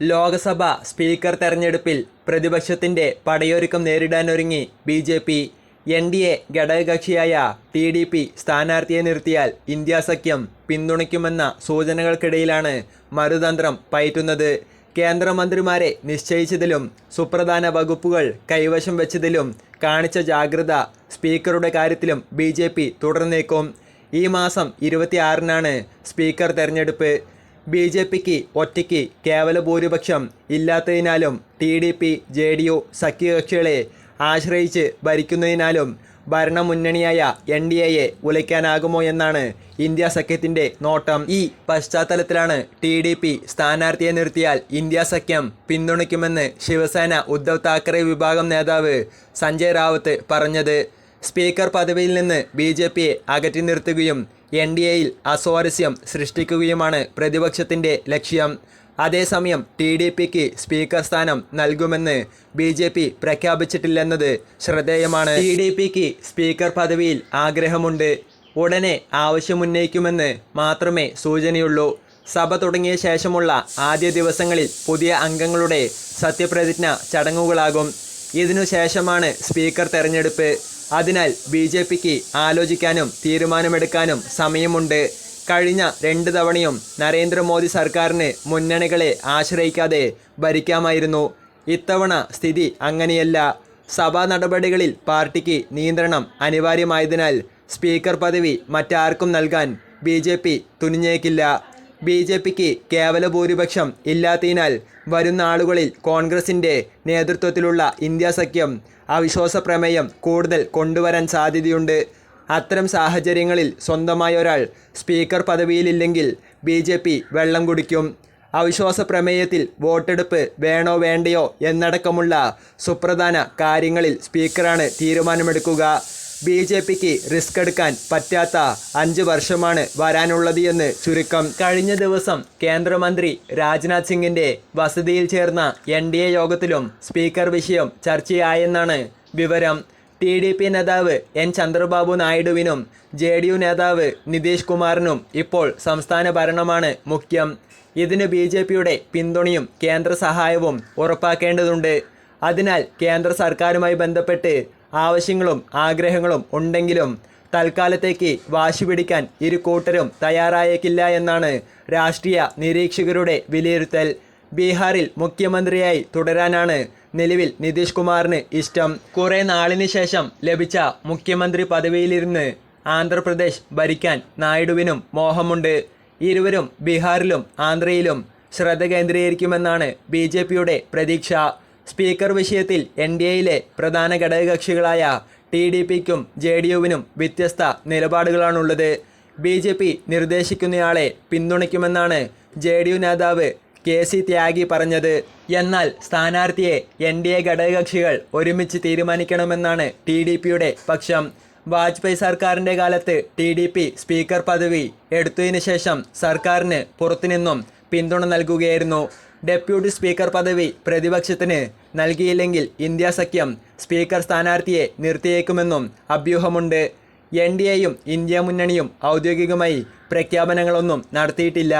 Lok Sabha speaker തെരഞ്ഞെടുപ്പിൽ പ്രതിപക്ഷത്തിന്റെ പടയൊരുക്കം നേരിടാനൊരുങ്ങി B J P N D A ഘടകകക്ഷിയായ T D P സ്ഥാനാർത്ഥിയെ നിർത്തിയാൽ ഇന്ത്യ സഖ്യം പിന്തുണയ്ക്കുമെന്ന സൂചനകൾക്കിടയിലാണ് മറുതന്ത്രം പയറ്റുന്നത്. കേന്ദ്രമന്ത്രിമാരെ നിശ്ചയിച്ചതിലും സുപ്രധാന വകുപ്പുകൾ കൈവശം വെച്ചതിലും കാണിച്ച ജാഗ്രത സ്പീക്കറുടെ കാര്യത്തിലും ബി ജെ പി തുടർന്നേക്കും. ഈ മാസം ഇരുപത്തിയാറിനാണ് സ്പീക്കർ തെരഞ്ഞെടുപ്പ്. ബി ജെ പിക്ക് ഒറ്റയ്ക്ക് കേവല ഭൂരിപക്ഷം ഇല്ലാത്തതിനാലും T D P J D U സഖ്യകക്ഷികളെ ആശ്രയിച്ച് ഭരിക്കുന്നതിനാലും ഭരണമുന്നണിയായ എൻ ഡി എയെ ഉലയ്ക്കാനാകുമോ എന്നാണ് ഇന്ത്യ സഖ്യത്തിന്റെ നോട്ടം. ഈ പശ്ചാത്തലത്തിലാണ് ടി ഡി പി സ്ഥാനാർത്ഥിയെ നിർത്തിയാൽ ഇന്ത്യ സഖ്യം പിന്തുണയ്ക്കുമെന്ന് ശിവസേന ഉദ്ധവ് താക്കറെ വിഭാഗം നേതാവ് സഞ്ജയ് റാവത്ത് പറഞ്ഞത്. സ്പീക്കർ പദവിയിൽ നിന്ന് ബി ജെ പിയെ അകറ്റി നിർത്തുകയും എൻ ഡി എയിൽ അസ്വാരസ്യം സൃഷ്ടിക്കുകയുമാണ് പ്രതിപക്ഷത്തിന്റെ ലക്ഷ്യം. അതേസമയം ടി ഡി പിക്ക് സ്പീക്കർ സ്ഥാനം നൽകുമെന്ന് ബി ജെ പി പ്രഖ്യാപിച്ചിട്ടില്ലെന്നത് ശ്രദ്ധേയമാണ്. ടി ഡി പിക്ക് സ്പീക്കർ പദവിയിൽ ആഗ്രഹമുണ്ട്. ഉടനെ ആവശ്യമുന്നയിക്കുമെന്ന് മാത്രമേ സൂചനയുള്ളൂ. സഭ തുടങ്ങിയ ശേഷമുള്ള ആദ്യ ദിവസങ്ങളിൽ പുതിയ അംഗങ്ങളുടെ സത്യപ്രതിജ്ഞ ചടങ്ങുകളാകും. ഇതിനുശേഷമാണ് സ്പീക്കർ തെരഞ്ഞെടുപ്പ്. അതിനാൽ ബി ജെ പിക്ക് ആലോചിക്കാനും തീരുമാനമെടുക്കാനും സമയമുണ്ട്. കഴിഞ്ഞ രണ്ട് തവണയും നരേന്ദ്രമോദി സർക്കാരിന് മുന്നണികളെ ആശ്രയിക്കാതെ ഭരിക്കാമായിരുന്നു. ഇത്തവണ സ്ഥിതി അങ്ങനെയല്ല. സഭാ നടപടികളിൽ പാർട്ടിക്ക് നിയന്ത്രണം അനിവാര്യമായതിനാൽ സ്പീക്കർ പദവി മറ്റാർക്കും നൽകാൻ ബി ജെ പി തുനിഞ്ഞേക്കില്ല. ബി ജെ പിക്ക് കേവല ഭൂരിപക്ഷം ഇല്ലാത്തതിനാൽ വരുന്ന ആളുകളിൽ കോൺഗ്രസിന്റെ നേതൃത്വത്തിലുള്ള ഇന്ത്യ സഖ്യം അവിശ്വാസ പ്രമേയം കൂടുതൽ കൊണ്ടുവരാൻ സാധ്യതയുണ്ട്. അത്തരം സാഹചര്യങ്ങളിൽ സ്വന്തമായ ഒരാൾ സ്പീക്കർ പദവിയിലില്ലെങ്കിൽ ബി ജെ പി വെള്ളം കുടിക്കും. അവിശ്വാസ പ്രമേയത്തിൽ വോട്ടെടുപ്പ് വേണോ വേണ്ടയോ എന്നടക്കമുള്ള സുപ്രധാന കാര്യങ്ങളിൽ സ്പീക്കറാണ് തീരുമാനമെടുക്കുക. ബി ജെ പിക്ക് റിസ്ക് എടുക്കാൻ പറ്റാത്ത അഞ്ച് വർഷമാണ് വരാനുള്ളത് എന്ന് ചുരുക്കം. കഴിഞ്ഞ ദിവസം കേന്ദ്രമന്ത്രി രാജ്നാഥ് സിംഗിന്റെ വസതിയിൽ ചേർന്ന എൻ ഡി എ യോഗത്തിലും സ്പീക്കർ വിഷയം ചർച്ചയായെന്നാണ് വിവരം. ടി ഡി പി നേതാവ് എൻ ചന്ദ്രബാബു നായിഡുവിനും ജെ ഡി യു നേതാവ് നിതീഷ് കുമാറിനും ഇപ്പോൾ സംസ്ഥാന ഭരണമാണ് മുഖ്യം. ഇതിന് ബി ജെ പിയുടെ പിന്തുണയും കേന്ദ്ര സഹായവും ഉറപ്പാക്കേണ്ടതുണ്ട്. അതിനാൽ കേന്ദ്ര സർക്കാരുമായി ബന്ധപ്പെട്ട് ആവശ്യങ്ങളും ആഗ്രഹങ്ങളും ഉണ്ടെങ്കിലും തൽക്കാലത്തേക്ക് വാശി പിടിക്കാൻ ഇരു കൂട്ടരും തയ്യാറായേക്കില്ല എന്നാണ് രാഷ്ട്രീയ നിരീക്ഷകരുടെ വിലയിരുത്തൽ. ബീഹാറിൽ മുഖ്യമന്ത്രിയായി തുടരാനാണ് നിലവിൽ നിതീഷ് കുമാറിന് ഇഷ്ടം. കുറേ നാളിന് ശേഷം ലഭിച്ച മുഖ്യമന്ത്രി പദവിയിലിരുന്ന് ആന്ധ്രാപ്രദേശ് ഭരിക്കാൻ നായിഡുവിനും മോഹമുണ്ട്. ഇരുവരും ബീഹാറിലും ആന്ധ്രയിലും ശ്രദ്ധ കേന്ദ്രീകരിക്കുമെന്നാണ് ബി പ്രതീക്ഷ. സ്പീക്കർ വിഷയത്തിൽ എൻ ഡി എയിലെ പ്രധാന ഘടകകക്ഷികളായ ടി ഡി പിക്കും ജെ ഡി യുവിനും വ്യത്യസ്ത നിലപാടുകളാണുള്ളത്. ബി ജെ പി നിർദ്ദേശിക്കുന്നയാളെ പിന്തുണയ്ക്കുമെന്നാണ് ജെ ഡി യു നേതാവ് കെ സി ത്യാഗി പറഞ്ഞത്. എന്നാൽ സ്ഥാനാർത്ഥിയെ എൻ ഡി എ ഘടകകക്ഷികൾ ഒരുമിച്ച് തീരുമാനിക്കണമെന്നാണ് ടി ഡി പിയുടെ പക്ഷം. വാജ്പേയി സർക്കാരിന്റെ കാലത്ത് ടി ഡി പി സ്പീക്കർ പദവി എടുത്തതിന് ശേഷം സർക്കാരിന് പുറത്തുനിന്നും പിന്തുണ നൽകുകയായിരുന്നു. ഡെപ്യൂട്ടി സ്പീക്കർ പദവി പ്രതിപക്ഷത്തിന് നൽകിയില്ലെങ്കിൽ ഇന്ത്യ സഖ്യം സ്പീക്കർ സ്ഥാനാർത്ഥിയെ നിർത്തിയേക്കുമെന്നും അഭ്യൂഹമുണ്ട്. എൻ ഡി എയും ഇന്ത്യ മുന്നണിയും ഔദ്യോഗികമായി പ്രഖ്യാപനങ്ങളൊന്നും നടത്തിയിട്ടില്ല.